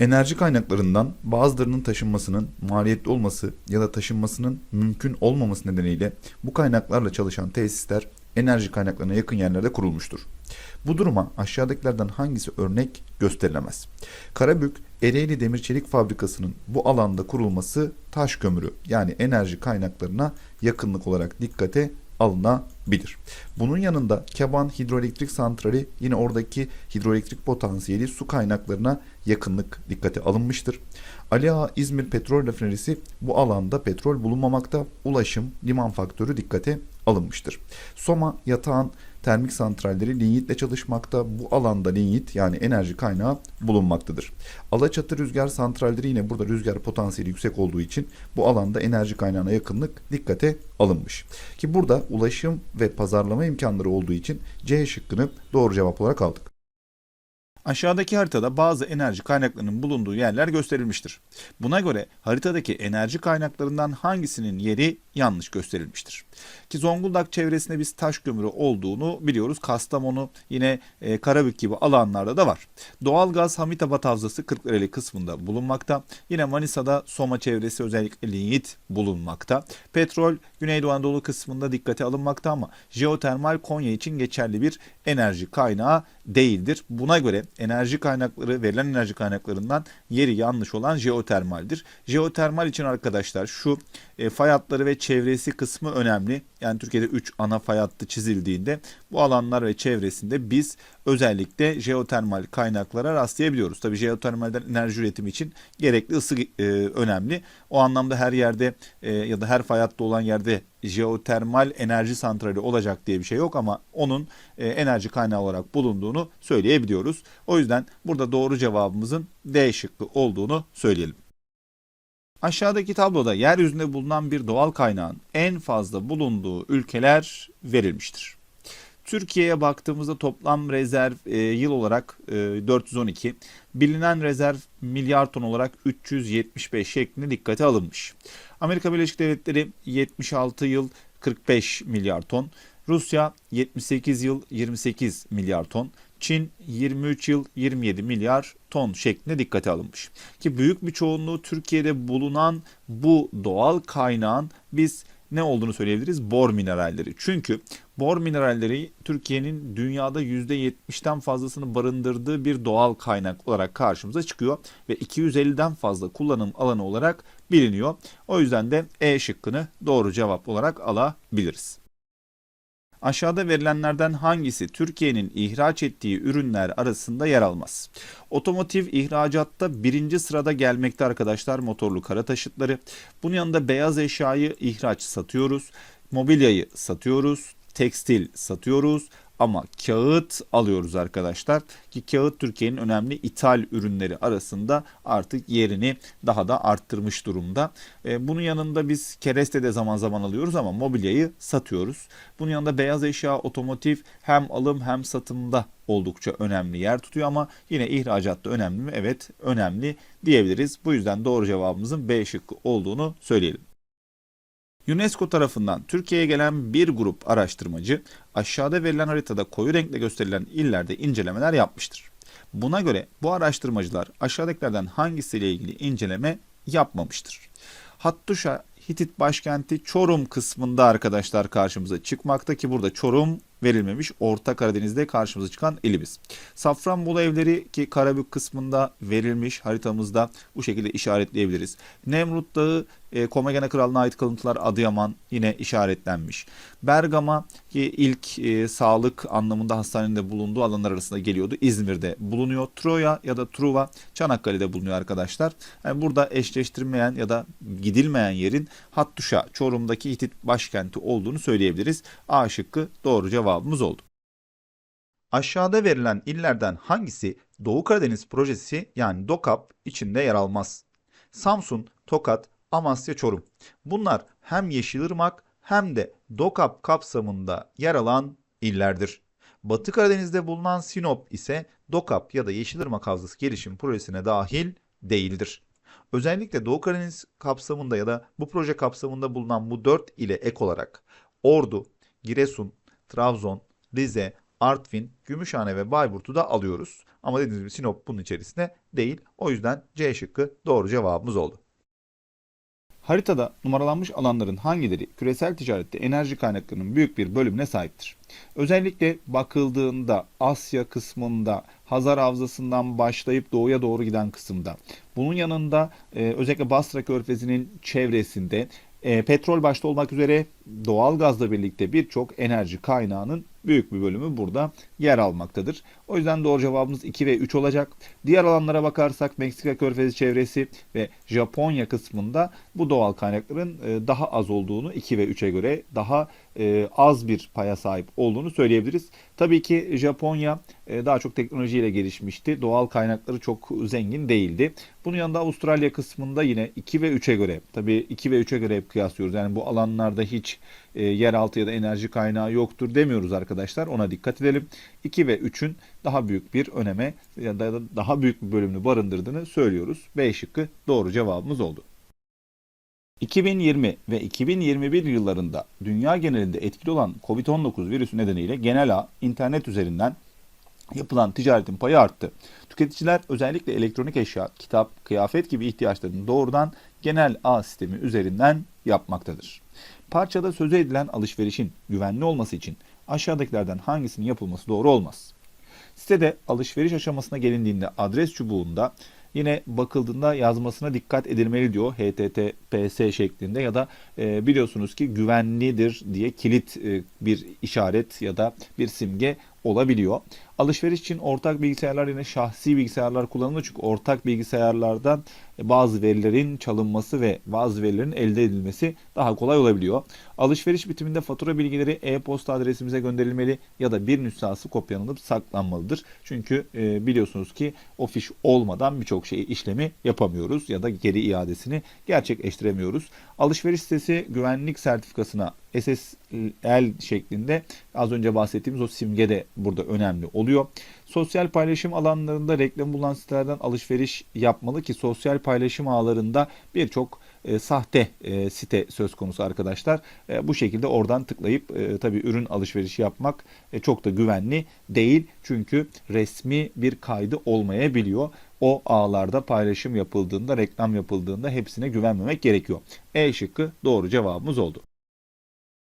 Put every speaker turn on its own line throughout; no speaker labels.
Enerji kaynaklarından bazılarının taşınmasının maliyetli olması ya da taşınmasının mümkün olmaması nedeniyle bu kaynaklarla çalışan tesisler enerji kaynaklarına yakın yerlerde kurulmuştur. Bu duruma aşağıdakilerden hangisi örnek gösterilemez? Karabük Ereğli Demir Çelik Fabrikası'nın bu alanda kurulması taş kömürü yani enerji kaynaklarına yakınlık olarak dikkate alınabilir. Bunun yanında Keban Hidroelektrik Santrali yine oradaki hidroelektrik potansiyeli su kaynaklarına yakınlık dikkate alınmıştır. Ali Ağa İzmir Petrol Rafinerisi bu alanda petrol bulunmamakta, ulaşım, liman faktörü dikkate alınmıştır. Soma Yatağan termik santralleri linyitle çalışmakta. Bu alanda linyit yani enerji kaynağı bulunmaktadır. Alaçatı rüzgar santralleri yine burada rüzgar potansiyeli yüksek olduğu için bu alanda enerji kaynağına yakınlık dikkate alınmış. Ki burada ulaşım ve pazarlama imkanları olduğu için C şıkkını doğru cevap olarak aldık.
Aşağıdaki haritada bazı enerji kaynaklarının bulunduğu yerler gösterilmiştir. Buna göre haritadaki enerji kaynaklarından hangisinin yeri yanlış gösterilmiştir. Ki Zonguldak çevresinde biz taş kömürü olduğunu biliyoruz. Kastamonu yine e, Karabük gibi alanlarda da var. Doğalgaz Hamitabat Havzası Kırklareli kısmında bulunmakta. Yine Manisa'da Soma çevresi özellikle linyit bulunmakta. Petrol Güneydoğu Anadolu kısmında dikkate alınmakta ama jeotermal Konya için geçerli bir enerji kaynağı değildir. Buna göre enerji kaynakları verilen enerji kaynaklarından yeri yanlış olan jeotermaldir. Jeotermal için arkadaşlar şu e, fay hatları ve çevresi kısmı önemli. Yani Türkiye'de 3 ana fay hattı çizildiğinde bu alanlar ve çevresinde biz özellikle jeotermal kaynaklara rastlayabiliyoruz. Tabii jeotermalden enerji üretimi için gerekli ısı e, önemli. O anlamda her yerde e, ya da her fay hattı olan yerde jeotermal enerji santrali olacak diye bir şey yok ama onun e, enerji kaynağı olarak bulunduğunu söyleyebiliyoruz. O yüzden burada doğru cevabımızın D şıkkı olduğunu söyleyelim. Aşağıdaki tabloda yeryüzünde bulunan bir doğal kaynağın en fazla bulunduğu ülkeler verilmiştir. Türkiye'ye baktığımızda toplam rezerv e, yıl olarak e, 412, bilinen rezerv milyar ton olarak 375 şeklinde dikkate alınmış. Amerika Birleşik Devletleri 76 yıl 45 milyar ton, Rusya 78 yıl 28 milyar ton, Çin 23 yıl 27 milyar ton şeklinde dikkate alınmış. Ki büyük bir çoğunluğu Türkiye'de bulunan bu doğal kaynağın biz ne olduğunu söyleyebiliriz? Bor mineralleri. Çünkü bor mineralleri Türkiye'nin dünyada %70'den fazlasını barındırdığı bir doğal kaynak olarak karşımıza çıkıyor ve 250'den fazla kullanım alanı olarak biliniyor. O yüzden de E şıkkını doğru cevap olarak alabiliriz. Aşağıda verilenlerden hangisi Türkiye'nin ihraç ettiği ürünler arasında yer almaz? Otomotiv ihracatta birinci sırada gelmekte arkadaşlar motorlu kara taşıtları. Bunun yanında beyaz eşyayı ihraç satıyoruz. Mobilyayı satıyoruz. Tekstil satıyoruz ama kağıt alıyoruz arkadaşlar ki kağıt Türkiye'nin önemli ithal ürünleri arasında artık yerini daha da arttırmış durumda. E, bunun yanında biz kereste de zaman zaman alıyoruz ama mobilyayı satıyoruz. Bunun yanında beyaz eşya, otomotiv hem alım hem satımda oldukça önemli yer tutuyor ama yine ihracatta önemli mi? Evet önemli diyebiliriz. Bu yüzden doğru cevabımızın B şıkkı olduğunu söyleyelim. UNESCO tarafından Türkiye'ye gelen bir grup araştırmacı aşağıda verilen haritada koyu renkle gösterilen illerde incelemeler yapmıştır. Buna göre bu araştırmacılar aşağıdakilerden hangisiyle ilgili inceleme yapmamıştır. Hattuşa Hitit başkenti Çorum kısmında arkadaşlar karşımıza çıkmakta ki burada Çorum verilmemiş Orta Karadeniz'de karşımıza çıkan ilimiz. Safranbolu evleri ki Karabük kısmında verilmiş haritamızda bu şekilde işaretleyebiliriz. Nemrut Dağı e, Komagene Krallığı'na ait kalıntılar Adıyaman yine işaretlenmiş. Bergama ki ilk e, sağlık anlamında hastanenin de bulunduğu alanlar arasında geliyordu. İzmir'de bulunuyor. Troya ya da Truva Çanakkale'de bulunuyor arkadaşlar. Yani burada eşleştirmeyen ya da gidilmeyen yerin Hattuşa Çorum'daki Hitit başkenti olduğunu söyleyebiliriz. A şıkkı doğru cevabımız oldu. Aşağıda verilen illerden hangisi Doğu Karadeniz projesi yani DOKAP içinde yer almaz? Samsun, Tokat, Amasya, Çorum. Bunlar hem Yeşilırmak hem de DOKAP kapsamında yer alan illerdir. Batı Karadeniz'de bulunan Sinop ise DOKAP ya da Yeşilırmak Havzası gelişim projesine dahil değildir. Özellikle Doğu Karadeniz kapsamında ya da bu proje kapsamında bulunan bu dört ile ek olarak Ordu, Giresun, Trabzon, Rize,
Artvin, Gümüşhane ve Bayburt'u da alıyoruz. Ama dediğimiz gibi Sinop bunun içerisinde değil. O yüzden C şıkkı doğru cevabımız oldu.
Haritada numaralanmış alanların hangileri küresel ticarette enerji kaynaklarının büyük bir bölümüne sahiptir? Özellikle bakıldığında Asya kısmında Hazar Havzası'ndan başlayıp doğuya doğru giden kısımda. Bunun yanında e, özellikle Basra Körfezi'nin çevresinde e, petrol başta olmak üzere doğal gazla birlikte birçok enerji kaynağının büyük bir bölümü burada yer almaktadır. O yüzden doğru cevabımız 2 ve 3 olacak. Diğer alanlara bakarsak Meksika Körfezi çevresi ve Japonya kısmında bu doğal kaynakların e, daha az olduğunu 2 ve 3'e göre daha e, az bir paya sahip olduğunu söyleyebiliriz. Tabii ki Japonya e, daha çok teknolojiyle gelişmişti. Doğal kaynakları çok zengin değildi. Bunun yanında Avustralya kısmında yine 2 ve 3'e göre tabii 2 ve 3'e göre hep kıyaslıyoruz. Yani bu alanlarda hiç e, yeraltı ya da enerji kaynağı yoktur demiyoruz arkadaşlar. Ona dikkat edelim. 2 ve 3'ün daha büyük bir öneme ya da daha büyük bir bölümünü barındırdığını söylüyoruz. B şıkkı doğru cevabımız oldu. 2020 ve 2021 yıllarında dünya genelinde etkili olan COVID-19 virüsü nedeniyle genel ağ internet üzerinden yapılan ticaretin payı arttı. Tüketiciler özellikle elektronik eşya, kitap, kıyafet gibi ihtiyaçlarını doğrudan genel ağ sistemi üzerinden yapmaktadır. Parçada sözü edilen alışverişin güvenli olması için aşağıdakilerden hangisinin yapılması doğru olmaz? Sitede alışveriş aşamasına gelindiğinde adres çubuğunda yine bakıldığında yazmasına dikkat edilmeli diyor HTTPS şeklinde ya da e, biliyorsunuz ki güvenlidir diye kilit e, bir işaret ya da bir simge olabiliyor. Alışveriş için ortak bilgisayarlar yine şahsi bilgisayarlar kullanılıyor çünkü ortak bilgisayarlardan bazı verilerin çalınması ve bazı verilerin elde edilmesi daha kolay olabiliyor. Alışveriş bitiminde fatura bilgileri e-posta adresimize gönderilmeli ya da bir nüshası kopyalanıp saklanmalıdır. Çünkü e, biliyorsunuz ki o fiş olmadan birçok şeyi işlemi yapamıyoruz ya da geri iadesini gerçekleştiremiyoruz. Alışveriş sitesi güvenlik sertifikasına SSL şeklinde az önce bahsettiğimiz o simge de burada önemli oluyor. Sosyal paylaşım alanlarında reklam bulunan sitelerden alışveriş yapmalı ki sosyal paylaşım ağlarında birçok e, sahte e, site söz konusu arkadaşlar. E, bu şekilde oradan tıklayıp e, tabii ürün alışverişi yapmak e, çok da güvenli değil. Çünkü resmi bir kaydı olmayabiliyor. O ağlarda paylaşım yapıldığında, reklam yapıldığında hepsine güvenmemek gerekiyor. E şıkkı doğru cevabımız oldu.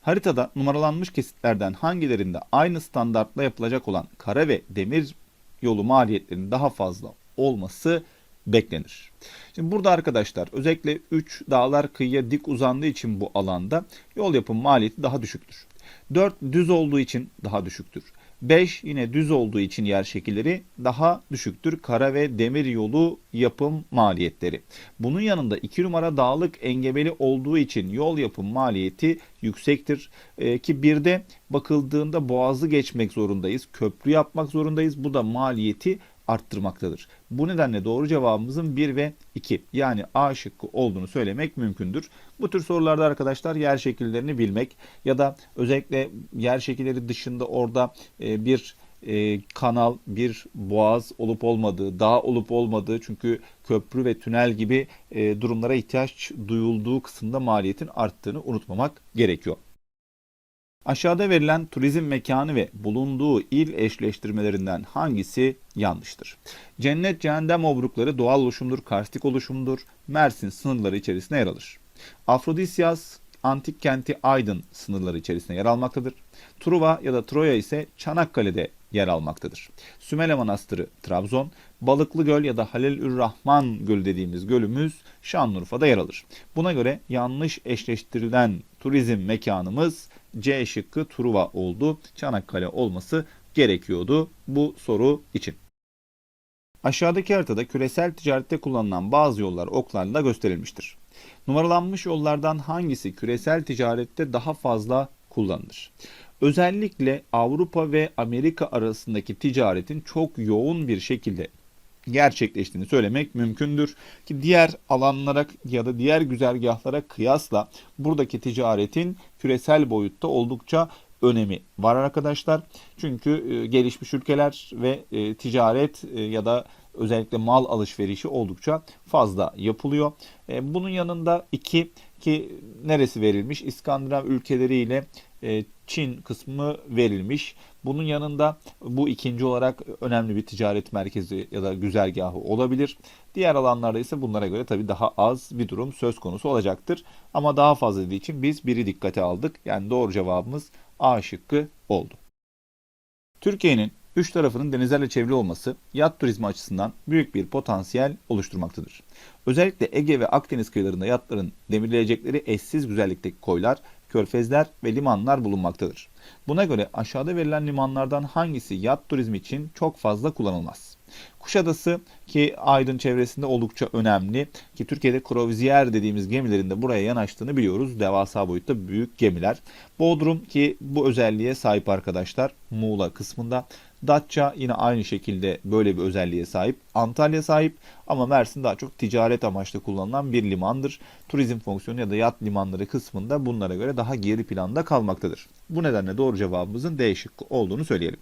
Haritada numaralanmış kesitlerden hangilerinde aynı standartla yapılacak olan kara ve demir yolu maliyetlerinin daha fazla olması beklenir. Şimdi burada arkadaşlar özellikle 3 dağlar kıyıya dik uzandığı için bu alanda yol yapım maliyeti daha düşüktür. 4 düz olduğu için daha düşüktür. 5 yine düz olduğu için yer şekilleri daha düşüktür. Kara ve demir yolu yapım maliyetleri. Bunun yanında 2 numara dağlık engebeli olduğu için yol yapım maliyeti yüksektir. Ee, ki bir de bakıldığında boğazı geçmek zorundayız. Köprü yapmak zorundayız. Bu da maliyeti arttırmaktadır. Bu nedenle doğru cevabımızın 1 ve 2 yani A şıkkı olduğunu söylemek mümkündür. Bu tür sorularda arkadaşlar yer şekillerini bilmek ya da özellikle yer şekilleri dışında orada e, bir e, kanal, bir boğaz olup olmadığı, dağ olup olmadığı çünkü köprü ve tünel gibi e, durumlara ihtiyaç duyulduğu kısımda maliyetin arttığını unutmamak gerekiyor. Aşağıda verilen turizm mekanı ve bulunduğu il eşleştirmelerinden hangisi yanlıştır? Cennet cehennem obrukları doğal oluşumdur, karstik oluşumdur. Mersin sınırları içerisine yer alır. Afrodisyas antik kenti Aydın sınırları içerisinde yer almaktadır. Truva ya da Troya ise Çanakkale'de yer almaktadır. Sümele Manastırı Trabzon, Balıklı Göl ya da Halil Rahman Gölü dediğimiz gölümüz Şanlıurfa'da yer alır. Buna göre yanlış eşleştirilen turizm mekanımız C şıkkı Truva oldu. Çanakkale olması gerekiyordu bu soru için. Aşağıdaki haritada küresel ticarette kullanılan bazı yollar oklarla gösterilmiştir. Numaralanmış yollardan hangisi küresel ticarette daha fazla kullanılır? Özellikle Avrupa ve Amerika arasındaki ticaretin çok yoğun bir şekilde gerçekleştiğini söylemek mümkündür. Ki diğer alanlara ya da diğer güzergahlara kıyasla buradaki ticaretin küresel boyutta oldukça önemi var arkadaşlar. Çünkü e, gelişmiş ülkeler ve e, ticaret e, ya da özellikle mal alışverişi oldukça fazla yapılıyor. Bunun yanında iki ki neresi verilmiş? İskandinav ülkeleriyle Çin kısmı verilmiş. Bunun yanında bu ikinci olarak önemli bir ticaret merkezi ya da güzergahı olabilir. Diğer alanlarda ise bunlara göre tabii daha az bir durum söz konusu olacaktır. Ama daha fazla dediği için biz biri dikkate aldık. Yani doğru cevabımız A şıkkı oldu. Türkiye'nin üç tarafının denizlerle çevrili olması yat turizmi açısından büyük bir potansiyel oluşturmaktadır. Özellikle Ege ve Akdeniz kıyılarında yatların demirleyecekleri eşsiz güzellikteki koylar, körfezler ve limanlar bulunmaktadır. Buna göre aşağıda verilen limanlardan hangisi yat turizmi için çok fazla kullanılmaz? Kuşadası ki Aydın çevresinde oldukça önemli ki Türkiye'de kruvaziyer dediğimiz gemilerin de buraya yanaştığını biliyoruz. Devasa boyutta büyük gemiler. Bodrum ki bu özelliğe sahip arkadaşlar Muğla kısmında. Datça yine aynı şekilde böyle bir özelliğe sahip. Antalya sahip ama Mersin daha çok ticaret amaçlı kullanılan bir limandır. Turizm fonksiyonu ya da yat limanları kısmında bunlara göre daha geri planda kalmaktadır. Bu nedenle doğru cevabımızın D şıkkı olduğunu söyleyelim.